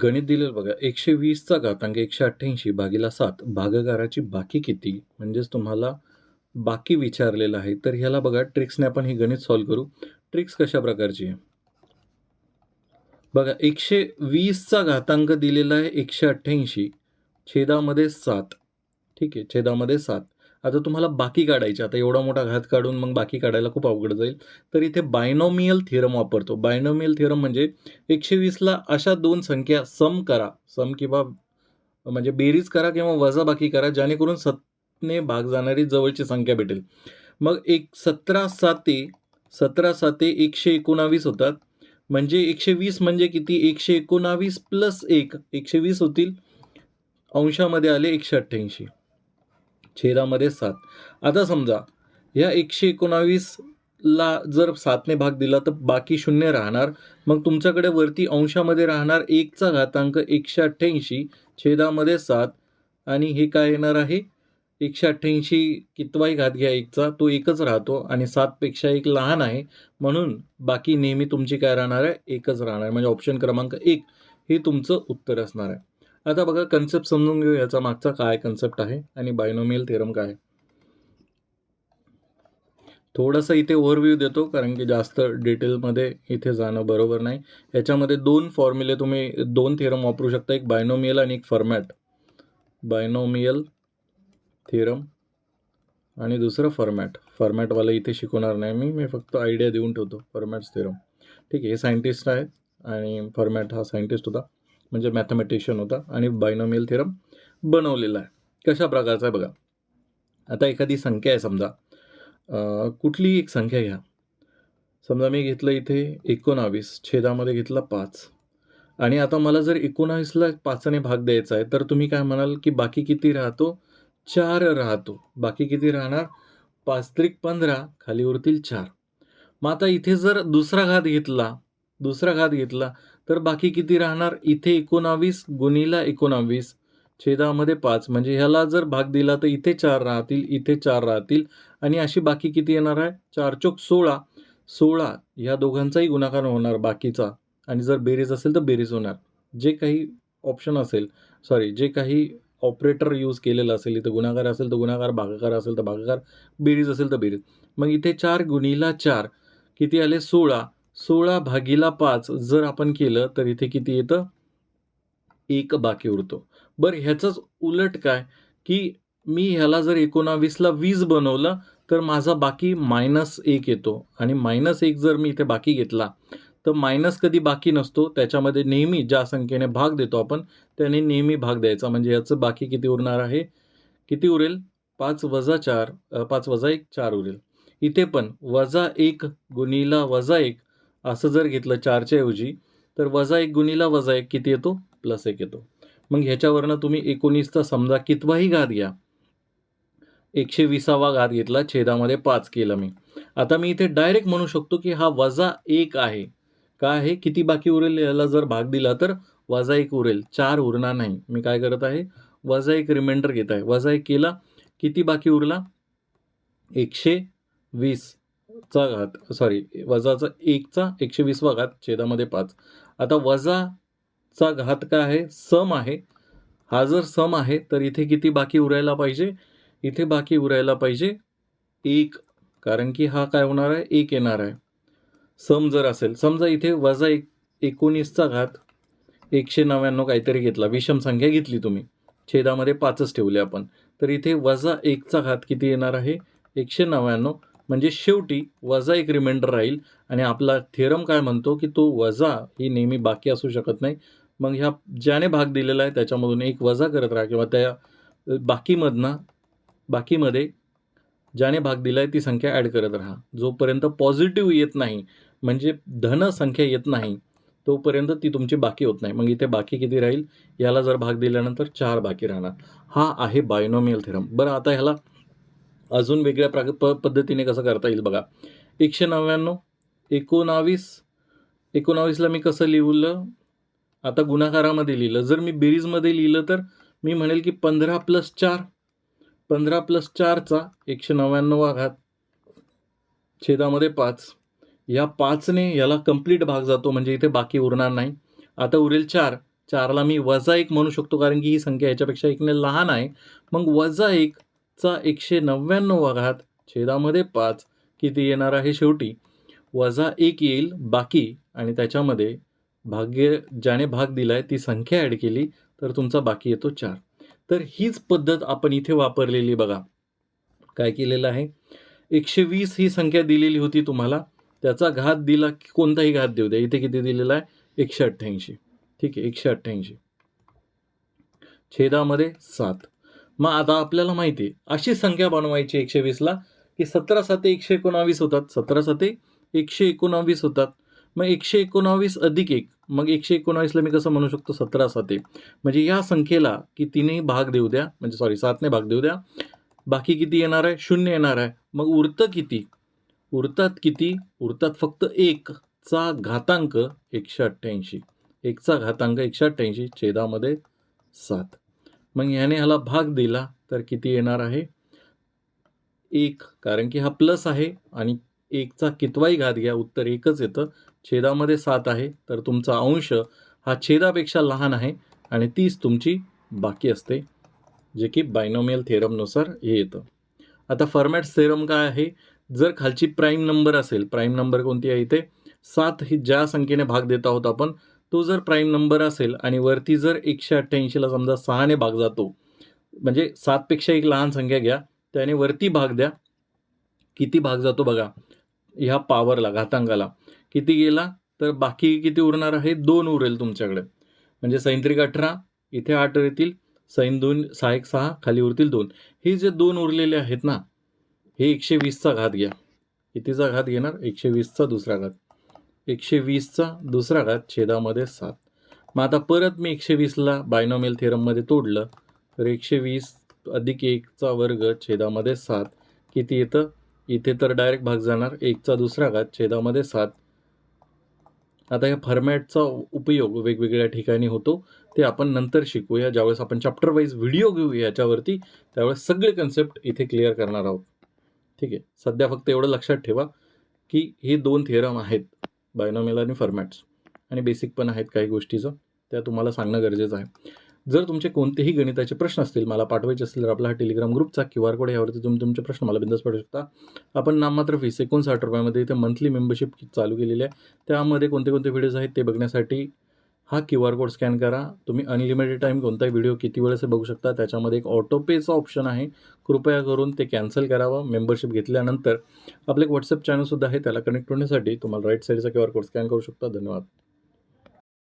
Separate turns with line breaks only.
गणित दिलेलं बघा एकशे वीसचा घातांक एकशे अठ्ठ्याऐंशी भागीला सात. भागकाराची बाकी किती? म्हणजेच तुम्हाला बाकी विचारलेलं आहे. तर ह्याला बघा ट्रिक्सने आपण ही गणित सॉल्व करू. ट्रिक्स कशा प्रकारची? आहे बघा एकशे वीसचा घातांक दिलेला आहे एकशे अठ्ठ्याऐंशी. छेदामध्ये सात. ठीक आहे छेदामध्ये सात. आता तुम्हाला बाकी काढायची. आता एवढा मोठा घात काढून मग बाकी काढायला खूप अवघड जाईल. तर इथे बायनोमियल थिअरम वापरतो. बायनोमियल थिअरम म्हणजे एकशे वीसला अशा दोन संख्या सम करा. सम किंवा म्हणजे बेरीज करा किंवा वजाबाकी करा जेणेकरून सतने भाग जाणारी जवळची संख्या भेटेल. मग एक सतरा साते सतरा साते एकशे एकोणावीस होतात. म्हणजे एकशे वीस म्हणजे किती? एकशे एकोणावीस प्लस एक. एकशे वीस होतील. अंशामध्ये आले एकशे अठ्ठ्याऐंशी. छेदामध्ये सात आता समजा या एकशे एकोणावीसला जर सातने भाग दिला तर बाकी शून्य राहणार. मग तुमच्याकडे वरती अंशामध्ये राहणार एकचा घातांक एकशे अठ्ठ्याऐंशी छेदामध्ये सात. आणि हे काय येणार आहे? एकशे अठ्ठ्याऐंशी कितवाही घात घ्या एकचा तो एकच राहतो आणि सातपेक्षा एक लहान आहे. म्हणून बाकी नेहमी तुमची काय राहणार आहे? एकच राहणार म्हणजे ऑप्शन क्रमांक एक हे तुमचं उत्तर असणार आहे. आता बघा कन्सेप्ट समजून घेऊ याचा मागचा काय कन्सेप्ट आहे आणि बायनोमियल थेरम काय आहे. इथे ओव्हरव्ह्यू देतो कारण की जास्त डिटेलमध्ये इथे जाणं बरोबर नाही. याच्यामध्ये दोन फॉर्म्युले तुम्ही दोन थेरम वापरू शकता एक बायनोमियल आणि एक फॉर्मॅट बायनोमियल थेरम आणि दुसरं फॉर्मॅट फॉर्मॅटवाला इथे शिकवणार नाही मी मी फक्त आयडिया देऊन ठेवतो फॉर्मॅट्स थेरम ठीक आहे हे सायंटिस्ट आहेत आणि फॉर्मॅट हा सायंटिस्ट होता. म्हणजे मॅथमॅटिशियन होता आणि बायनोमियल थेरम बनवलेला आहे. कशा प्रकारचा आहे बघा. आता एखादी संख्या आहे समजा. कुठलीही एक संख्या घ्या. समजा मी घेतलं इथे एकोणावीस छेदामध्ये घेतला पाच. आणि आता मला जर एकोणावीसला पाचाने भाग द्यायचा आहे तर तुम्ही काय म्हणाल की बाकी किती राहतो? चार राहतो. बाकी किती राहणार? पाच त्रिक पंधरा खाली उरतील चार. मग आता इथे जर दुसरा घात घेतला दुसरा घात घेतला तर बाकी किती राहणार? इथे एकोणावीस गुणीला एकोणावीस छेदामध्ये पाच. म्हणजे ह्याला जर भाग दिला तर इथे चार राहतील इथे चार राहतील. आणि अशी बाकी किती येणार आहे? चार चोक सोळा. सोळा ह्या दोघांचाही गुणाकार होणार बाकीचा. आणि जर बेरीज असेल तर बेरीज होणार. जे काही ऑप्शन असेल सॉरी जे काही ऑपरेटर यूज केलेलं असेल इथं गुणाकार असेल तर गुणाकार भागाकार असेल तर भागाकार बेरीज असेल तर बेरीज. मग इथे चार गुणीला चार. किती आले? सोळा. सोळा भागीला पाच जर आपण केलं तर इथे किती येतं? एक बाकी उरतो. बरं ह्याचंच उलट काय? की मी ह्याला जर एकोणावीसला वीस बनवलं तर माझा बाकी मायनस एक येतो. आणि मायनस एक जर मी इथे बाकी घेतला तर मायनस कधी बाकी नसतो त्याच्यामध्ये नेहमी ज्या संख्येने भाग देतो आपण त्याने नेहमी भाग द्यायचा. म्हणजे याचं बाकी किती उरणार आहे? किती उरेल? पाच वजा चार पाच वजा एक चार उरेल. इथे पण वजा एक गुणीला वजा एक असं जर घेतलं चारच्या ऐवजी तर वजा एक गुणीला वजा एक किती येतो? प्लस एक येतो. मग ह्याच्यावरनं तुम्ही एकोणीसचा समजा कितवाही घात घ्या. एकशे विसावा घात घेतला छेदामध्ये पाच केलं मी. आता मी इथे डायरेक्ट म्हणू शकतो की हा वजा एक आहे. काय आहे? किती बाकी उरेल याला जर भाग दिला तर वजा एक उरेल. चार उरणार नाही. मी काय करत आहे? वजा एक रिमाइंडर घेत आहे. वजा एक केला किती बाकी उरला? एकशे वीस. चा घात सॉरी वजाचा एकचा एकशे वीसवा घात छेदामध्ये पाच. आता वजाचा घात काय आहे? सम आहे. हा जर सम आहे तर इथे किती बाकी उरायला पाहिजे? इथे बाकी उरायला पाहिजे एक. कारण की हा काय होणार आहे? एक येणार आहे. सम जर असेल समजा इथे वजा एक एकोणीसचा घात एकशे नव्याण्णव काहीतरी घेतला. विषम संख्या घेतली तुम्ही. छेदामध्ये पाचच ठेवले आपण. तर इथे वजा एकचा घात किती येणार आहे? एकशे नव्याण्णव. म्हणजे शेवटी वजा एक रिमाइंडर राहील आणि आपला थेरम काय म्हणतो की तो वजा ही नेहमी बाकी असू शकत नाही. मग ह्या ज्याने भाग दिलेला आहे त्याच्यामधून एक वजा करत राहा किंवा त्या बाकीमधनं बाकीमध्ये ज्याने भाग दिला आहे ती संख्या ॲड करत राहा. जोपर्यंत पॉझिटिव्ह येत नाही म्हणजे धन संख्या येत नाही तोपर्यंत ती तुमची बाकी होत नाही. मग इथे बाकी किती राहील? याला जर भाग दिल्यानंतर चार बाकी राहणार. हा आहे बायनोमियल थेरम बरं आता ह्याला अजून वेगळ्या प्राग प पद्धतीने कसं करता येईल बघा. एकशे नव्याण्णव एकोणावीस एकोणावीसला मी कसं लिहिलं? आता गुणाकारामध्ये लिहिलं. जर मी बेरीजमध्ये लिहिलं तर मी म्हणेल की पंधरा प्लस चार. पंधरा प्लस चारचा एकशे नव्याण्णव घात छेदामध्ये पाच. या पाचने याला कंप्लीट भाग जातो म्हणजे इथे बाकी उरणार नाही. आता उरेल चार. चारला मी वजा एक म्हणू शकतो कारण की ही संख्या याच्यापेक्षा एकने लहान आहे. मग वजा एक चा एकशे नव्याण्णव घात छेदामध्ये पाच किती येणार आहे शेवटी? वजा एक येईल बाकी आणि त्याच्यामध्ये भाग्य ज्याने भाग दिला आहे ती संख्या ॲड केली तर तुमचा बाकी येतो चार. तर हीच पद्धत आपण इथे वापरलेली बघा. काय केलेलं आहे? एकशे वीस ही संख्या दिलेली होती तुम्हाला. त्याचा घात दिला की कोणताही घात देऊ द्या. इथे किती दिलेला आहे? एकशे अठ्ठ्याऐंशी. ठीक आहे एकशे अठ्ठ्याऐंशी. छेदामध्ये सात. मग आता आपल्याला माहिती आहे अशी संख्या बनवायची एकशे वीसला की सतरा साते एकशे एकोणावीस होतात. सतरा साते एकशे एकोणावीस होतात. मग एकशे एकोणावीस अधिक एक मग एकशे एकोणावीसला मी कसं म्हणू शकतो? सतरा साते. म्हणजे या संख्येला कितीने भाग देऊ द्या? म्हणजे सॉरी सातने भाग देऊ द्या. बाकी किती येणार आहे? शून्य येणार आहे. मग उरतं किती? उरतात किती? उरतात फक्त एकचा घातांक एकशे अठ्ठ्याऐंशी. एकचा घातांक एकशे अठ्ठ्याऐंशी छेदामध्ये सात. मग ह्याने ह्याला भाग दिला तर किती येणार आहे? एक कारण की हा प्लस आहे आणि एकचा कितवाही घात घ्या उत्तर एकच येतं. छेदामध्ये सात आहे तर तुमचा अंश हा छेदापेक्षा लहान आहे आणि तीच तुमची बाकी असते जे की बायनोमियल थेरमनुसार हे येतं. आता फॉर्मॅट थेरम काय आहे? जर खालची प्राईम नंबर असेल प्राईम नंबर कोणती आहे इथे? सात ही ज्या संख्येने भाग देत आहोत आपण तो जर प्राईम नंबर असेल आणि वरती जर एकशे अठ्ठ्याऐंशीला समजा सहाने भाग जातो म्हणजे सातपेक्षा एक लहान संख्या घ्या त्याने वरती भाग द्या किती भाग जातो बघा ह्या पॉवरला घातांकाला. किती गेला तर बाकी किती उरणार आहे? दोन उरेल तुमच्याकडे. म्हणजे सैंत्रिक अठरा इथे आठ येतील सैन दोन सहा एक सहा खाली उरतील दोन. हे जे दोन उरलेले आहेत ना हे एकशे वीसचा घात घ्या. कितीचा घात घेणार? एकशे वीसचा दुसरा घात. एकशे वीसचा दुसरा घात छेदामध्ये सात. मग आता परत मी एकशे वीसला बायनॉमेल थेरममध्ये तोडलं तर एकशे वीस अधिक एकचा वर्ग छेदामध्ये सात. किती येतं? इथे तर डायरेक्ट भाग जाणार एकचा दुसरा घात छेदामध्ये सात. आता या फॉर्मॅटचा उपयोग वेगवेगळ्या ठिकाणी होतो. ते आपण नंतर शिकूया. ज्यावेळेस आपण चॅप्टर वाईज व्हिडिओ घेऊ याच्यावरती त्यावेळेस सगळे कन्सेप्ट इथे क्लिअर करणार आहोत. ठीक आहे? सध्या फक्त एवढं लक्षात ठेवा की हे दोन थेरम आहेत. बायनॉमियल आणि फॉर्मॅट्स आणि बेसिक पण आहेत काही गोष्टीचं त्या तुम्हाला सांगणं गरजेचं आहे. जर तुमचे कोणतेही गणिताचे प्रश्न असतील मला पाठवायचे असतील तर आपला हा टेलिग्राम ग्रुपचा क्यू आर कोड यावरती तुम्ही तुमचे प्रश्न मला बिंदास पाठवू शकता. आपण नाममात्र फीस एकोणसाठ रुपयामध्ये इथे मंथली मेंबरशिप चालू केलेली आहे. त्यामध्ये कोणते कोणते व्हिडिओज आहेत ते बघण्यासाठी हा क्यू आर कोड स्कॅन करा. तुम्ही अनलिमिटेड टाईम कोणताही व्हिडिओ किती वेळेस बघू शकता त्याच्यामध्ये एक ऑटोपेचा ऑप्शन आहे. कृपया करून ते कॅन्सल करावं मेंबरशिप घेतल्यानंतर. आपलं एक व्हॉट्सअप चॅनलसुद्धा आहे त्याला कनेक्ट होण्यासाठी तुम्हाला राईट साईडचा क्यू आर कोड स्कॅन करू शकता. धन्यवाद.